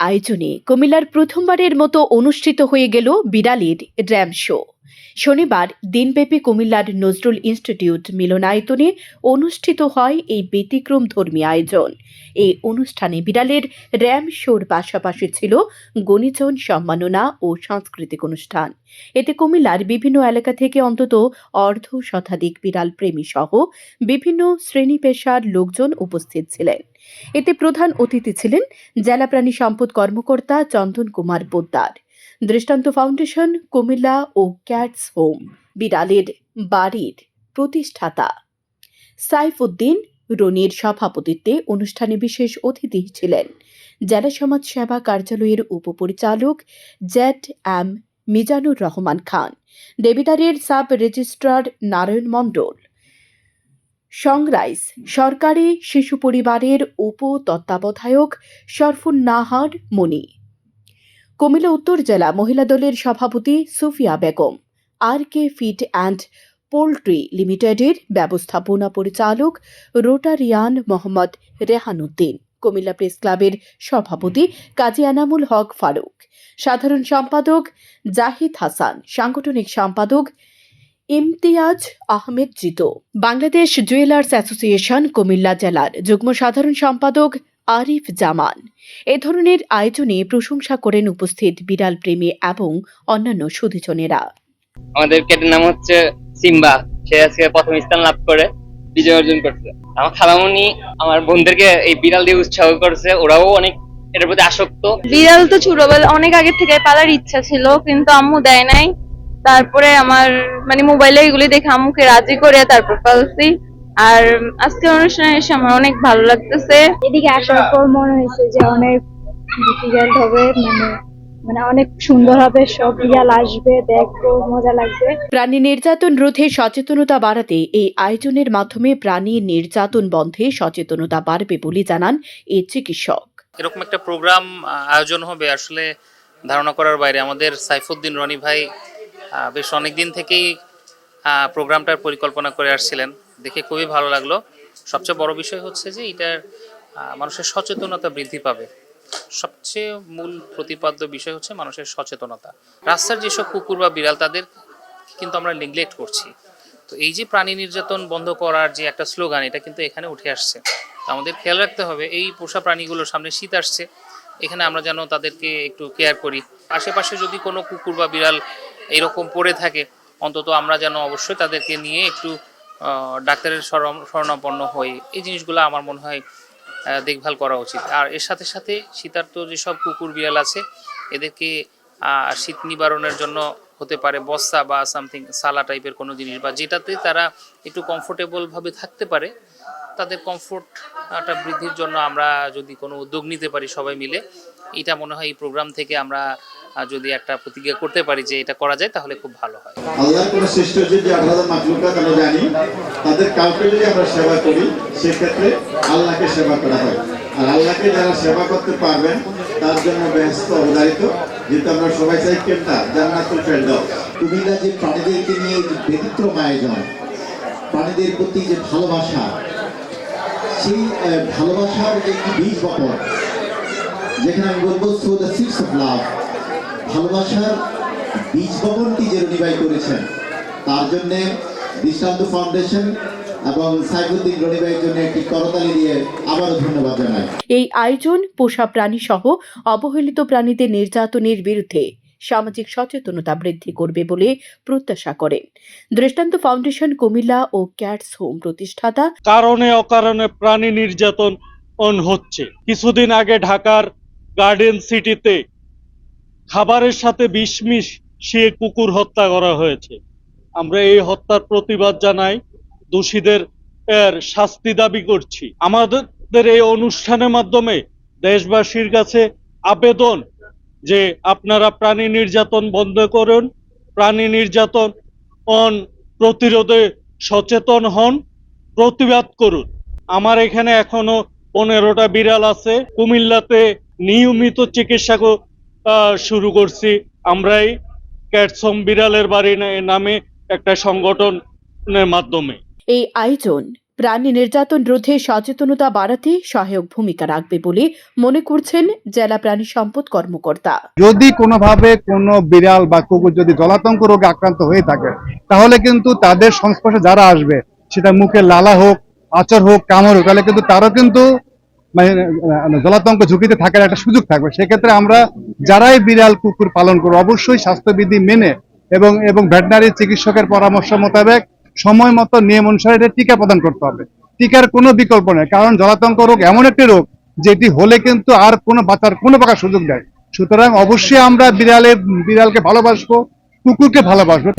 আয়োজনে কুমিল্লার প্রথমবারের মতো অনুষ্ঠিত হয়ে গেল বিড়ালির ড্র্যাম শো। শনিবার দিনব্যাপী কুমিল্লার নজরুল ইনস্টিটিউট মিলনায়তনে অনুষ্ঠিত হয় এই ব্যতিক্রম ধর্মী আয়োজন। এই অনুষ্ঠানে বিড়ালের র্যাম শোর পাশাপাশি ছিল গণিজন সম্মাননা ও সাংস্কৃতিক অনুষ্ঠান। এতে কুমিল্লার বিভিন্ন এলাকা থেকে অন্তত অর্ধ শতাধিক বিড়াল প্রেমী সহ বিভিন্ন শ্রেণি পেশার লোকজন উপস্থিত ছিলেন। এতে প্রধান অতিথি ছিলেন জেলা প্রাণী সম্পদ কর্মকর্তা চন্দন কুমার পোদ্দার। দৃষ্টান্ত ফাউন্ডেশন, কুমিল্লা ও ক্যাটস হোম, বিড়ালের বাড়ির প্রতিষ্ঠাতা। সাইফুদ্দিন রনির সভাপতিত্বে অনুষ্ঠানে বিশেষ অতিথি ছিলেন। জেলা সমাজ সেবা কার্যালয়ের উপপরিচালক জেড এম মিজানুর রহমান খান, দেবিদারের সাব রেজিস্ট্রার নারায়ণ মণ্ডল। সংরাইজ সরকারি শিশু পরিবারের উপ তত্ত্বাবধায়ক শরফুন নাহার মনি। কুমিল্লা উত্তর জেলা মহিলা দলের সভাপতি Sufia Begum R K feed and poultry লিমিটেডের ব্যবস্থাপনা পরিচালক রোটারিয়ান মোহাম্মদ রেহানুদ্দিন, কুমিল্লা প্রেস ক্লাবের সভাপতি কাজী এনামুল হক ফারুক, সাধারণ সম্পাদক জাহিদ হাসান, সাংগঠনিক সম্পাদক ইমতিয়াজ আহমেদ জিতো। বাংলাদেশ জুয়েলার্স অ্যাসোসিয়েশন কুমিল্লা জেলার যুগ্ম সাধারণ সম্পাদক আরিফ জামান। এ ধরনের আয়োজনে প্রশংসা করেন উপস্থিত বিড়াল প্রেমী এবং অন্যান্য সুধীজনেরা আমাদের ক্যাটের নাম হচ্ছে সিম্বা। সে আজকে প্রথম স্থান লাভ করে বিজয় অর্জন করছে। আমার খালামুনি আমার বোনদেরকে এই বিড়াল দিয়ে উৎসাহ করছে ওরাও অনেক এটার প্রতি আসক্ত। বিড়াল তো ছোটবেলা অনেক আগে থেকে পালার ইচ্ছা ছিল কিন্তু আম্মু দেয় নাই। তারপরে আমার মানে মোবাইলে এগুলি দেখে আম্মুকে রাজি করে তারপর পালছি। আর আজকে অনুষ্ঠানে এসে আমার অনেক ভালো লাগতেছে। এদিকে আসার পর মনে হয়েছে যে অনেক ডিফিকাল্ট হবে মানে মানে অনেক সুন্দর হবে সব বিড়াল আসবে দেখব মজা লাগবে। প্রাণী নির্যাতন রোধে সচেতনতা বাড়াতে এই আয়োজনের মাধ্যমে প্রাণী নির্যাতন বন্ধে সচেতনতা বাড়বে বলে জানান এই চিকিৎসক। এরকম একটা প্রোগ্রাম আয়োজন হবে আসলে ধারণা করার বাইরে? আমাদের সাইফুদ্দিন রনি ভাই আহ, বেশ অনেক দিন থেকেই আহ, প্রোগ্রামটার পরিকল্পনা করে আসছিলেন। দেখে খুবই ভালো লাগল। সবচেয়ে বড় বিষয় হচ্ছে যে এটার মানুষের সচেতনতা বৃদ্ধি পাবে। সবচেয়ে মূল প্রতিপাদ্য বিষয় হচ্ছে মানুষের সচেতনতা। রাস্তার যেসব কুকুর বা বিড়াল, তাদের কিন্তু আমরা নেগলেক্ট করছি। তো এই যে প্রাণী নির্যাতন বন্ধ করার যে একটা স্লোগান, এটা কিন্তু এখানে উঠে আসছে। আমাদের খেয়াল রাখতে হবে, এই পোষা প্রাণীগুলোর সামনে শীত আসছে। এখানে আমরা যেন তাদেরকে একটু কেয়ার করি। আশেপাশে যদি কোনো কুকুর বা বিড়াল এরকম পড়ে থাকে, অন্তত আমরা যেন অবশ্যই তাদেরকে নিয়ে একটু ডাক্তারের শরণ- শরণাপন্ন হই। এই জিনিসগুলো আমার মনে হয় দেখভাল করা উচিত। আর এর সাথে সাথে শীতার্ত যেসব কুকুর বিড়াল আছে, এদেরকে শীত নিবারণের জন্য হতে পারে বস্তা বা সামথিং, সালা টাইপের কোনো জিনিস বা যেটাতে তারা একটু কমফোর্টেবলভাবে থাকতে পারে, তাদের কমফোর্টটা বৃদ্ধির জন্য আমরা যদি কোনো উদ্যোগ নিতে পারি সবাই মিলে, এটা মনে হয় এই প্রোগ্রাম থেকে আমরা যদি একটা প্রতিজ্ঞা করতে পারি যে এটা করা যায়, তাহলে খুব ভালো হয়। কোন আমরা জানি, তাদের কাউকে যদি আমরা সেবা করি, সেক্ষেত্রে আল্লাহকে সেবা করা হয়। আর আল্লাহকে যারা সেবা করতে পারবেন, তার জন্য ব্যস্ত, অবধারিত, যেহেতু আমরা সবাই চাই যে প্রাণীদেরকে নিয়ে যে ব্যতিক্রম আয়োজন, প্রাণীদের প্রতি যে ভালোবাসা, সেই ভালোবাসার একটি বীজ বপন, যেখানে আমি বলব sow the seeds of love ভালোবাসার বীজ বপনটি যে রনিবাই করেছেন তার জন্যে দৃষ্টান্ত ফাউন্ডেশন এবং সাইফুদ্দিন রনিবাইয়ের জন্য একটি করতালি দিয়ে আবারও ধন্যবাদ জানাই। এই আয়োজন পোষা প্রাণী সহ অবহেলিত প্রাণীদের নির্যাতনের বিরুদ্ধে সামাজিক সচেতনতা বৃদ্ধি করবে বলে প্রত্যাশা করেন। দৃষ্টান্ত ফাউন্ডেশন কুমিল্লা ও ক্যাটস হোম প্রতিষ্ঠাতা কারণে অকারণে প্রাণী নির্যাতন অন হচ্ছে। কিছুদিন আগে ঢাকার গার্ডেন সিটিতে খাবারের সাথে বিষ সে কুকুর হত্যা করা হয়েছে। আমরা এই হত্যার প্রতিবাদ জানাই, দোষীদের, এর শাস্তি দাবি করছি। আমাদের এই অনুষ্ঠানের মাধ্যমে দেশবাসীর কাছে আবেদন যে আপনারা প্রাণী নির্যাতন বন্ধ করুন, প্রাণী নির্যাতন অন প্রতিরোধে সচেতন হন, প্রতিবাদ করুন। আমার এখানে এখনও পনেরোটা বিড়াল আছে। কুমিল্লাতে নিয়মিত চিকিৎসা শুরু করছি। আমরাই ক্যাটসম বিড়ালের বাড়ি নামে একটা সংগঠনের মাধ্যমে। এই আয়োজন প্রাণী নির্যাতন রোধে সচেতনতা বাড়াতে সহায়ক ভূমিকা রাখবে বলে মনে করছেন জেলা প্রাণী সম্পদ কর্মকর্তা। যদি কোনোভাবে কোনো বিড়াল বা কুকুর যদি জলাতঙ্ক রোগে আক্রান্ত হয়ে থাকে তাহলে কিন্তু তাদের সংস্পর্শে যারা আসবে সেটা মুখে লালা হোক আচর হোক কামড় হোক তাহলে কিন্তু তারও কিন্তু মানে জলাতঙ্ক ঝুঁকিতে থাকার একটা সুযোগ থাকবে। সেক্ষেত্রে আমরা যারাই বিড়াল, কুকুর পালন করব অবশ্যই স্বাস্থ্যবিধি মেনে এবং এবং ভেটেনারি চিকিৎসকের পরামর্শ মোতাবেক সময় মতো নিয়ম অনুসারে এটা টিকা প্রদান করতে হবে। টিকার কোনো বিকল্প নেই, কারণ জলাতঙ্ক রোগ এমন একটি রোগ যেটি হলে কিন্তু আর কোনো বাঁচার, কোনো প্রকার সুযোগ নেই। সুতরাং অবশ্যই আমরা বিড়ালে বিড়ালকে ভালোবাসবো, কুকুরকে ভালোবাসবো।